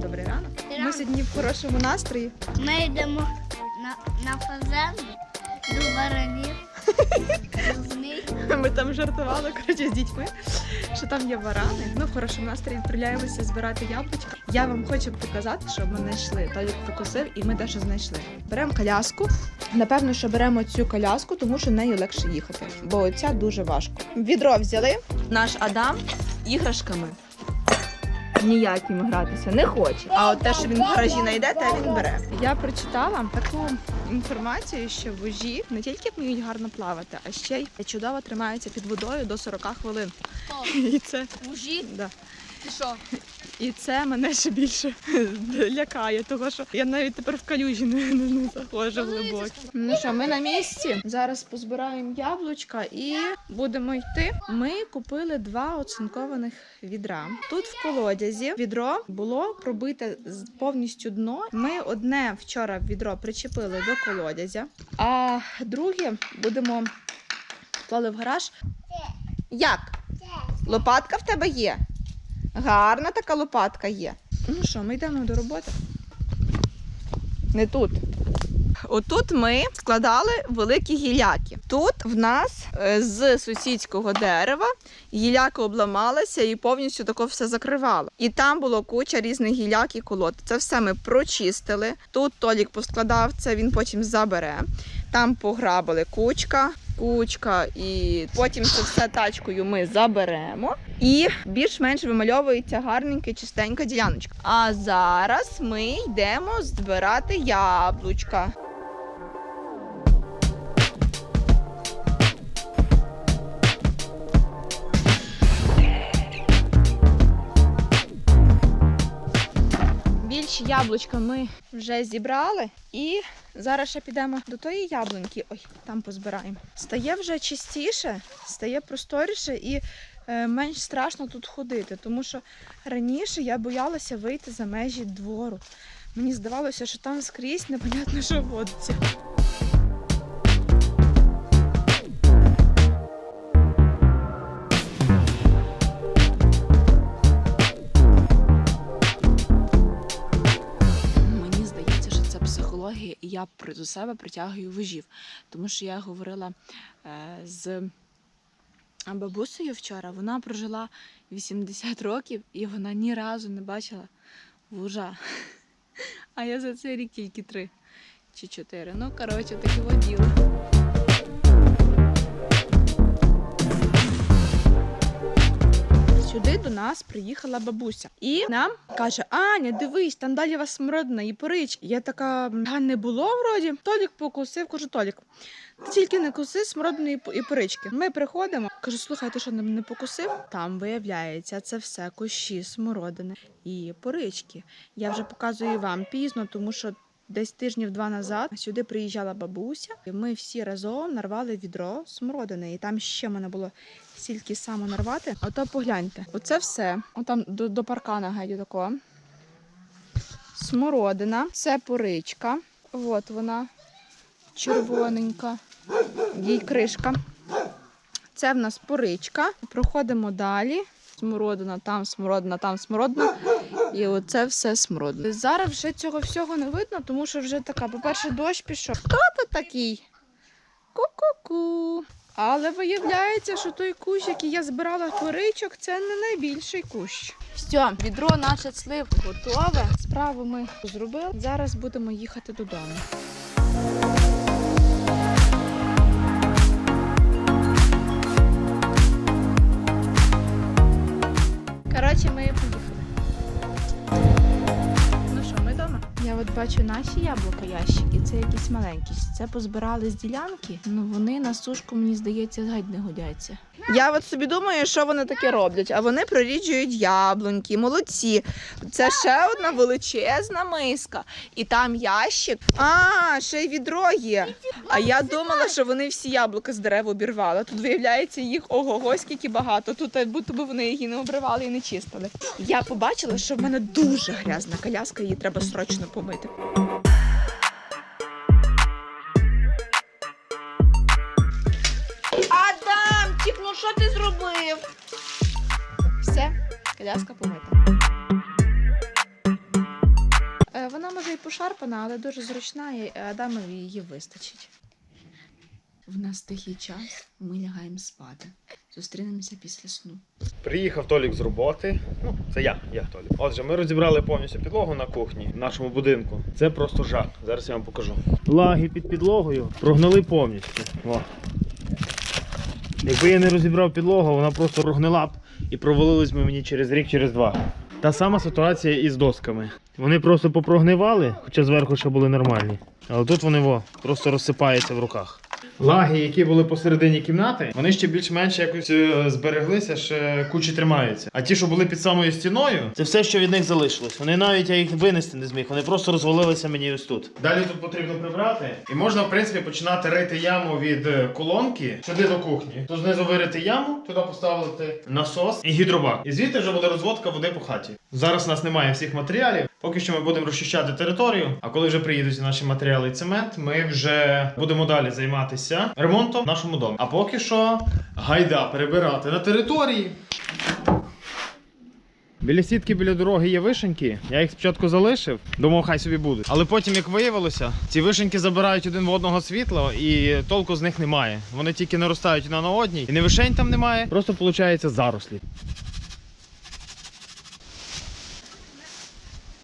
добрий ранок. Ми сьогодні в хорошому настрої. Ми йдемо на, на фазенду до баранів. Ми там жартували коротше, з дітьми, що там є варани. Ну, в хорошому настрої відправляємося збирати яблучка. Я вам хочу показати, що ми знайшли. Толік покусив, і ми дещо знайшли. Беремо коляску. Напевно, що беремо цю коляску, тому що нею легше їхати, бо оця дуже важко. Відро взяли. Наш Адам іграшками. Ніяким гратися не хоче. А от те, що він в гаражі знайде, те він бере. Я прочитала таку інформацію, що вужі не тільки вміють гарно плавати, а ще й чудово тримаються під водою до 40 хвилин. І це, вужі? да. Ти що? І це мене ще більше лякає, тому що я навіть тепер в калюжі не, не, не заходжу глибоко. Ну що, ми на місці. Зараз позбираємо яблучка і будемо йти. Ми купили два оцинкованих відра. Тут в колодязі відро було пробите повністю дно. Ми одне вчора відро причепили до колодязя, а друге будемо клали в гараж. Як? Лопатка в тебе є? Гарна така лопатка є. Ну що, ми йдемо до роботи. Не тут. Отут ми складали великі гіляки. Тут в нас е, з сусідського дерева гіляка обламалася і повністю тако все закривало. І там було куча різних гіляк і колод. Це все ми прочистили. Тут Толік поскладав це, він потім забере. Там пограбили кучка, кучка, і потім це все тачкою ми заберемо. І більш-менш вимальовується гарненька, чистенька діляночка. А зараз ми йдемо збирати яблучка. Яблучка ми вже зібрали і зараз ще підемо до тої яблуньки. Ой, там позбираємо. Стає вже чистіше, стає просторіше і е, менш страшно тут ходити, тому що раніше я боялася вийти за межі двору. Мені здавалося, що там скрізь непонятно, що водиться. Я до себе притягую вожів. Тому що я говорила е, з бабусею вчора, вона прожила 80 років і вона ні разу не бачила вужа. А я за цей рік тільки три чи чотири. Ну, коротше, таке діло. Сюди до нас приїхала бабуся і нам каже: Аня, дивись, там далі вас смородина і порички. Я така, а не було вроді. Толік покусив, кажу, Толік, тільки не куси смородини і порички. Ми приходимо. Кажу, слухай, ти що не покусив? Там виявляється, це все кущі смородини і порички. Я вже показую вам пізно, тому що. Десь тижнів два назад сюди приїжджала бабуся, і ми всі разом нарвали відро смородини. І там ще мене було стільки само нарвати. Ото погляньте, оце все. Отам до, до паркана геть такого. Смородина, це поричка. От вона червоненька. Їй кришка. Це в нас поричка. Проходимо далі. Смородина, там смородина, там смородина. І оце все смородина. Зараз вже цього всього не видно, тому що вже така, по-перше, дощ пішов. Хто тут такий? Ку-ку-ку. Але виявляється, що той кущ, який я збирала коричок, це не найбільший кущ. Все, відро наше слив готове. Справу ми зробили. Зараз будемо їхати додому. Бачу наші яблука ящики, це якісь маленькі. Це позбирали з ділянки, ну вони на сушку, мені здається, геть не годяться. Я от собі думаю, що вони таке роблять, а вони проріджують яблуньки, молодці. Це ще одна величезна миска. І там ящик. А, ще й відро є. А я думала, що вони всі яблука з дерев обірвали. Тут виявляється їх ого-го, скільки багато. Тут як будто би вони її не обривали і не чистили. Я побачила, що в мене дуже грязна коляска, її треба срочно помити. Ну що ти зробив? Все, коляска помита. вона може і пошарпана, але дуже зручна, і Адамові її вистачить. В нас тихий час, ми лягаємо спати. Зустрінемося після сну. Приїхав Толік з роботи. Ну, це я, я Толік. Отже, ми розібрали повністю підлогу на кухні в нашому будинку. Це просто жах. Зараз я вам покажу. Лаги під підлогою прогнили повністю. О. Якби я не розібрав підлогу, вона просто рогнила б і провалилась би мені через рік, через два. Та сама ситуація і з досками. Вони просто попрогнивали, хоча зверху ще були нормальні. Але тут вони во, просто розсипаються в руках. Лаги, які були посередині кімнати, вони ще більш-менш якось е, збереглися, ще кучі тримаються. А ті, що були під самою стіною, це все, що від них залишилось. Вони навіть я їх винести не зміг. Вони просто розвалилися мені ось тут. Далі тут потрібно прибрати. І можна, в принципі, починати рити яму від е, колонки сюди до кухні. Тут знизу вирити яму, туди поставити насос і гідробак. І звідти вже буде розводка води по хаті. Зараз у нас немає всіх матеріалів. Поки що ми будемо розчищати територію. А коли вже приїдуть наші матеріали і цемент, ми вже будемо далі займатися ремонтом в нашому домі. А поки що гайда перебирати на території. Біля сітки біля дороги є вишеньки. Я їх спочатку залишив, думав, хай собі будуть. Але потім, як виявилося, ці вишеньки забирають один в одного світло, і толку з них немає. Вони тільки наростають на одній, і не вишень там немає, просто виходить зарослі.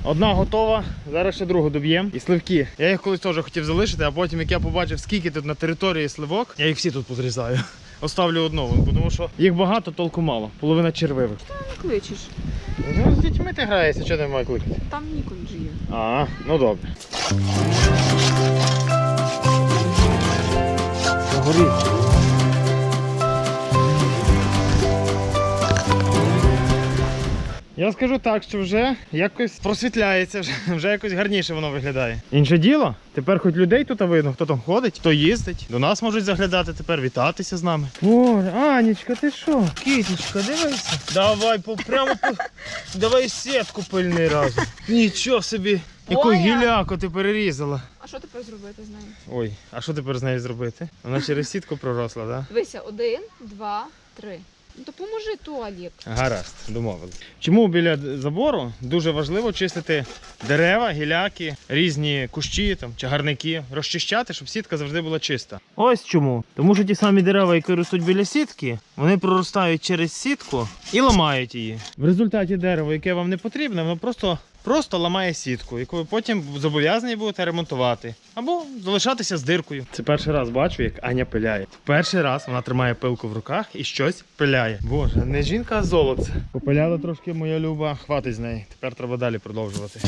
Одна готова, зараз ще другу доб'ємо. І сливки. Я їх колись теж хотів залишити, а потім, як я побачив, скільки тут на території сливок, я їх всі тут позрізаю. Оставлю одну, тому що їх багато, толку мало. Половина червивих. Не кличеш, Ну, з дітьми ти граєшся, що ти має кликати? там Нікон же є. А, ну добре. Горить. Я скажу так, що вже якось просвітляється, вже, вже якось гарніше воно виглядає. Інше діло, тепер хоч людей тут видно, хто там ходить, хто їздить. До нас можуть заглядати тепер, вітатися з нами. Боже, Анічка, ти що? Китічка, дивися. Давай по прямо по. Давай сітку пильний разом. Нічого собі. Яку Оля. гіляку ти перерізала. А що тепер зробити з нею? Ой, а що тепер з нею зробити? Вона через сітку проросла, так? Да? Дивися, один, два, три. Допоможи туалік. Гаразд, домовили. Чому біля забору дуже важливо чистити дерева, гіляки, різні кущі там, чагарники, розчищати, щоб сітка завжди була чиста. Ось чому. Тому що ті самі дерева, які ростуть біля сітки, вони проростають через сітку і ламають її. В результаті дерево, яке вам не потрібне, воно просто. Просто ламає сітку, яку ви потім зобов'язані будете ремонтувати або залишатися з диркою. Це перший раз бачу, як Аня пиляє. Перший раз вона тримає пилку в руках і щось пиляє. Боже, не жінка, а золоце. Попиляла трошки моя люба, хватить з неї. Тепер треба далі продовжувати.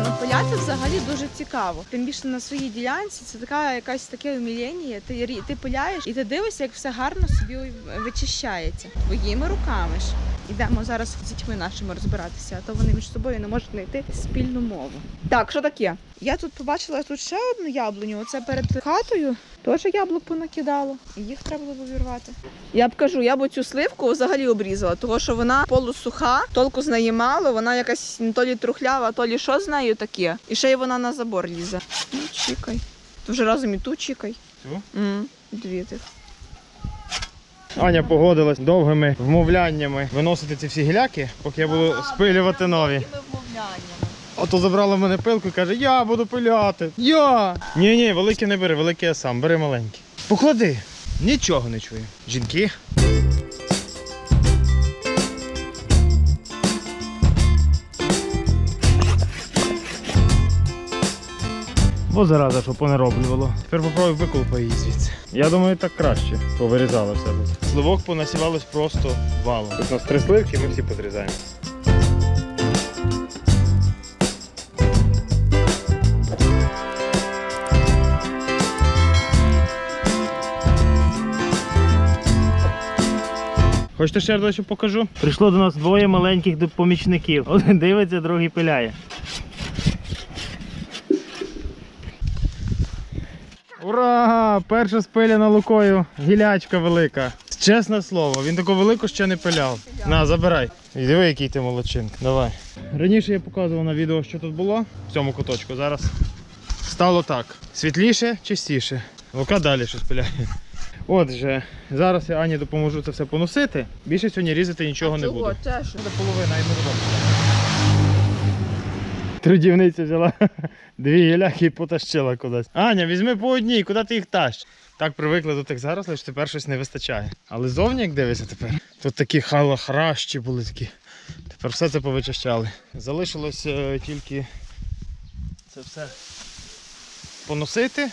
Ні, ну пиляти взагалі дуже цікаво. Тим більше на своїй ділянці це така якась таке умілення. Ти, ти пиляєш і ти дивишся, як все гарно собі вичищається твоїми руками ж. Ідемо зараз з дітьми нашими розбиратися, а то вони між собою не можуть знайти спільну мову. Так, що таке? Я тут побачила тут ще одну яблуню. Оце перед хатою теж яблук понакидало. Їх треба було вирвати. Я б кажу, я б цю сливку взагалі обрізала, тому що вона полусуха, толку з неї мало, вона якась не то лі трухлява, то лі що з нею таке. І ще й вона на забор лізе. Ну, чікай. То вже разом і ту чікай. Цю? М, Дві тих. Аня погодилась довгими вмовляннями виносити ці всі гіляки, поки я буду спилювати нові. Ото забрала в мене пилку і каже, я буду пиляти. Я. Ні, ні, великі не бери, великі я сам, бери маленькі. Поклади. Нічого не чую. Жінки. Бо зараза, що понароблювало. Тепер попробуй виколупай її звідси. Я думаю, так краще. Повирізало все тут. Сливок понасівалось просто валом. Тут у нас три сливки, ми всі позрізаємо. Хочете ще дещо покажу? Прийшло до нас двоє маленьких помічників. Один дивиться, другий пиляє. Ура! Перша спиляна лукою гілячка велика. Чесне слово, він таку велику ще не пиляв. На, забирай. І диви, який ти молодчинка. Давай. Раніше я показував на відео, що тут було в цьому куточку. Зараз стало так. Світліше, чистіше. Лука далі щось пиляє. Отже, зараз я Ані допоможу це все поносити. Більше сьогодні різати нічого не буду. Це що? Це половина і не Трудівниця взяла дві гіляки і потащила кудись. Аня, візьми по одній, куди ти їх тащиш? Так привикли до тих зарослей, що тепер щось не вистачає. Але зовні, як дивишся тепер, тут такі халахращі були такі. Тепер все це повичищали. Залишилось е, тільки це все поносити.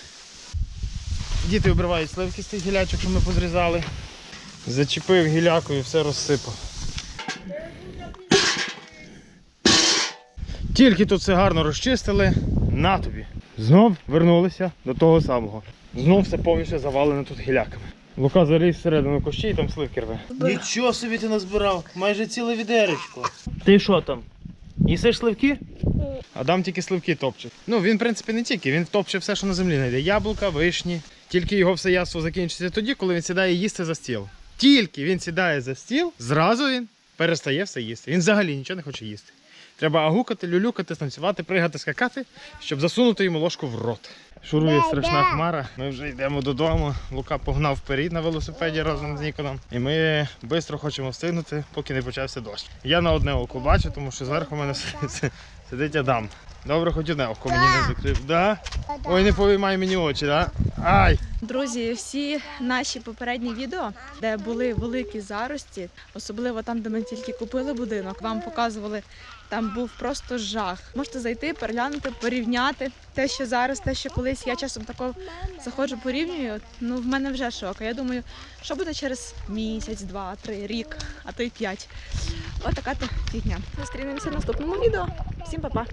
Діти обривають сливки з тих гілячок, що ми позрізали. Зачепив гіляку і все розсипав. Тільки тут все гарно розчистили, на тобі. Знов вернулися до того самого. Знов все повністю завалене тут гіляками. Лука заліз всередину кущі і там сливки рве. Нічого собі ти назбирав, майже ціле відеречко. Ти що там? Їсиш сливки? Адам тільки сливки топче. Ну він, в принципі, не тільки, він топче все, що на землі знайде. Яблука, вишні. Тільки його все яство закінчиться тоді, коли він сідає їсти за стіл. Тільки він сідає за стіл, зразу він перестає все їсти. Він взагалі нічого не хоче їсти. Треба агукати, люлюкати, станцювати, пригати, скакати, щоб засунути йому ложку в рот. Шурує страшна хмара. Ми вже йдемо додому. Лука погнав вперед на велосипеді разом з Ніконом. І ми швидко хочемо встигнути, поки не почався дощ. Я на одне око бачу, тому що зверху мене сидить Адам. Добре, хоч одне око мені не закрив. Да? Ой, не повиймай мені очі, да? Ай! Друзі, всі наші попередні відео, де були великі зарості, особливо там, де ми тільки купили будинок, вам показували, там був просто жах. Можете зайти, переглянути, порівняти те, що зараз, те, що колись. Я часом тако заходжу, порівнюю. Ну, в мене вже шок. Я думаю, що буде через місяць, два, три, рік, а то й п'ять. Отака то фігня. Зустрінемося в наступному відео. Всім па-па!